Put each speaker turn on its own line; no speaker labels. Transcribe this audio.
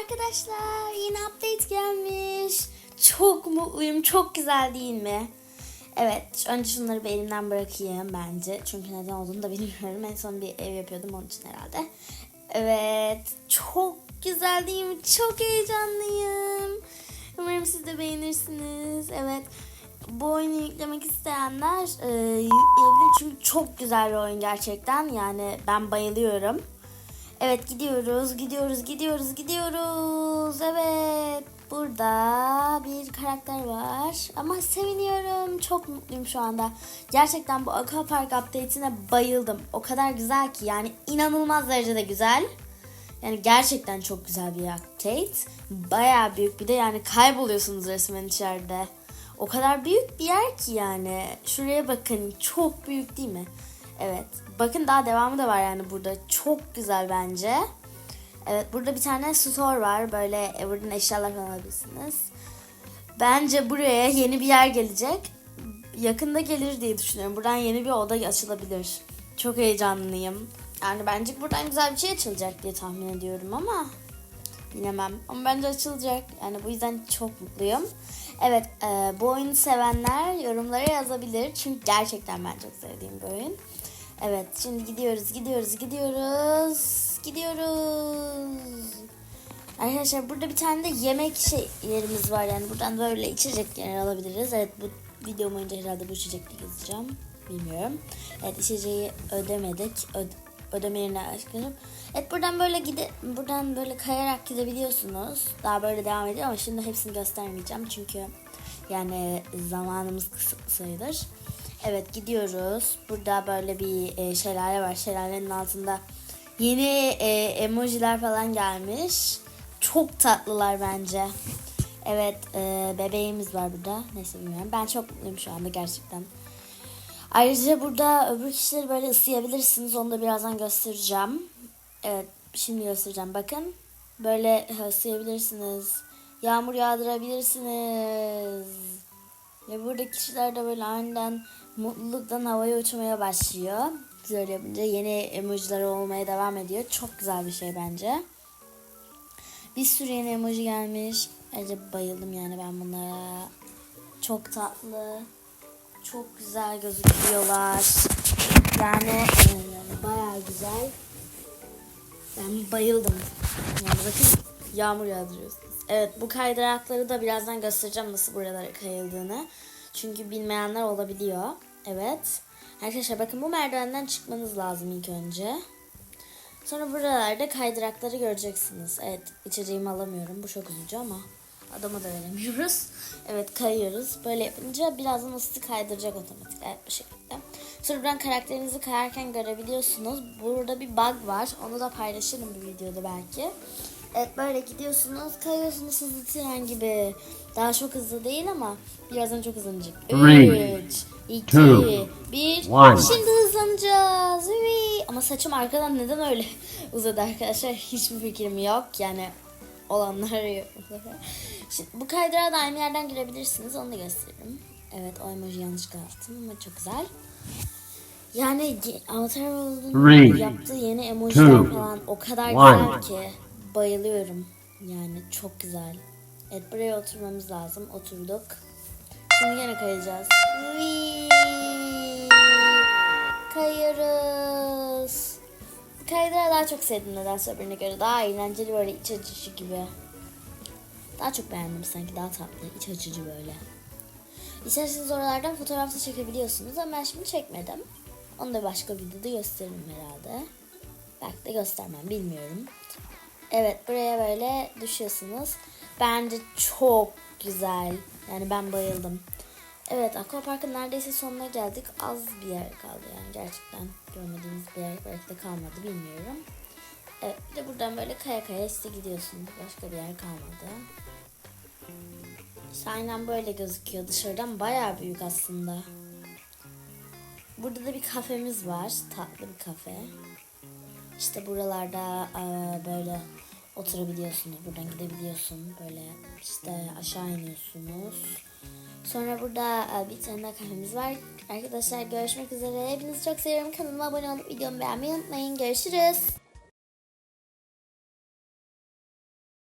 Arkadaşlar yeni update gelmiş. Çok mutluyum. Çok güzel değil mi? Evet. Önce şunları bir elimden bırakayım bence. Çünkü neden olduğunu da bilmiyorum. En son bir ev yapıyordum onun için herhalde. Evet. Çok güzel değil mi? Çok heyecanlıyım. Umarım siz de beğenirsiniz. Evet. Bu oyunu yüklemek isteyenler e, yükleyebilir. Çünkü çok güzel bir oyun gerçekten. Yani ben bayılıyorum. Evet gidiyoruz, gidiyoruz, gidiyoruz, gidiyoruz. Evet burada bir karakter var. Ama seviniyorum. Çok mutluyum şu anda. Gerçekten bu Aquapark update'ine bayıldım. O kadar güzel ki yani inanılmaz derecede güzel. Yani gerçekten çok güzel bir update. Bayağı büyük bir de yani kayboluyorsunuz resmen içeride. O kadar büyük bir yer ki yani. Şuraya bakın çok büyük değil mi? Evet. Bakın daha devamı da var yani burada. Çok güzel bence. Evet burada bir tane store var. Böyle e, buradan eşyalar falan alabilirsiniz. Bence buraya yeni bir yer gelecek. Yakında gelir diye düşünüyorum. Buradan yeni bir oda açılabilir. Çok heyecanlıyım. Yani bence buradan güzel bir şey açılacak diye tahmin ediyorum ama bilemem. Ama bence açılacak. Yani bu yüzden çok mutluyum. Evet e, bu oyunu sevenler yorumlara yazabilir. Çünkü gerçekten ben çok sevdiğim bir oyun. Evet şimdi gidiyoruz gidiyoruz gidiyoruz. Gidiyoruz. Arkadaşlar burada bir tane de yemek şey yerimiz var yani buradan böyle içecek yer alabiliriz. Evet bu video boyunca herhalde bu içecekle gezeceğim. Bilmiyorum. Evet içeceği ödemedik. Öde, ödeme yerine açıklayalım. Evet buradan böyle gide buradan böyle kayarak gidebiliyorsunuz. Daha böyle devam ediyor ama şimdi hepsini göstermeyeceğim çünkü yani zamanımız kısıtlı sayılır. Evet gidiyoruz. Burada böyle bir e, şelale var. Şelalenin altında yeni e, emojiler falan gelmiş. Çok tatlılar bence. Evet e, bebeğimiz var burada. Neyse bilmiyorum. Ben çok mutluyum şu anda gerçekten. Ayrıca burada öbür kişileri böyle ısıyabilirsiniz. Onu da birazdan göstereceğim. Evet şimdi göstereceğim. Bakın böyle ısıyabilirsiniz. Yağmur yağdırabilirsiniz. Ve burada kişiler de böyle aniden mutluluktan havaya uçmaya başlıyor. Böyle yapınca yeni emojiler olmaya devam ediyor. Çok güzel bir şey bence. Bir sürü yeni emoji gelmiş. Ayrıca bayıldım yani ben bunlara. Çok tatlı. Çok güzel gözüküyorlar. Yani e, bayağı güzel. Ben bayıldım. Yani bakın yağmur yağdırıyorsunuz. Evet bu kaydırakları da birazdan göstereceğim nasıl buralara kayıldığını. Çünkü bilmeyenler olabiliyor. Evet. Arkadaşlar bakın bu merdivenden çıkmanız lazım ilk önce. Sonra buralarda kaydırakları göreceksiniz. Evet içeceğimi alamıyorum. Bu çok üzücü ama adama da veremiyoruz. Evet kayıyoruz. Böyle yapınca birazdan ısıtı kaydıracak otomatik. Evet bu şekilde. Sonra buradan karakterinizi kayarken görebiliyorsunuz. Burada bir bug var. Onu da paylaşırım bir videoda belki. Evet böyle gidiyorsunuz, kayıyorsunuz hızlı tren gibi. Daha çok hızlı değil ama birazdan çok hızlanacak.
Three,
3, 2,
two,
1.
one.
Şimdi hızlanacağız. Uy. Ama saçım arkadan neden öyle uzadı arkadaşlar? Hiçbir fikrim yok. Yani olanlar yok. Şimdi bu kaydırağa da aynı yerden girebilirsiniz. Onu da gösteririm. Evet o emoji yanlışlıkla attım ama çok güzel. Yani Avatar World'un yaptığı yeni emojiler
two,
falan o kadar güzel ki bayılıyorum. Yani çok güzel. Evet buraya oturmamız lazım. Oturduk. Şimdi yine kayacağız. Whee! Kayıyoruz. Kaydırağı daha çok sevdim nedense öbürüne göre. Daha eğlenceli böyle iç açıcı gibi. Daha çok beğendim sanki daha tatlı, iç açıcı böyle. İsterseniz oralardan fotoğraf da çekebiliyorsunuz ama ben şimdi çekmedim. Onu da başka videoda gösteririm herhalde. Belki de göstermem bilmiyorum. Evet buraya böyle düşüyorsunuz. Bence çok güzel. Yani ben bayıldım. Evet Aquapark'ın neredeyse sonuna geldik. Az bir yer kaldı yani gerçekten görmediğimiz bir yer belki de kalmadı bilmiyorum. Evet bir de buradan böyle kaya kaya işte gidiyorsunuz. Başka bir yer kalmadı. İşte aynen böyle gözüküyor. Dışarıdan bayağı büyük aslında. Burada da bir kafemiz var. Tatlı bir kafe. İşte buralarda eee, böyle oturabiliyorsunuz. Buradan gidebiliyorsun. Böyle işte aşağı iniyorsunuz. Sonra burada eee, bir tane daha kafemiz var. Arkadaşlar görüşmek üzere. Hepinizi çok seviyorum. Kanalıma abone olup videomu beğenmeyi unutmayın. Görüşürüz.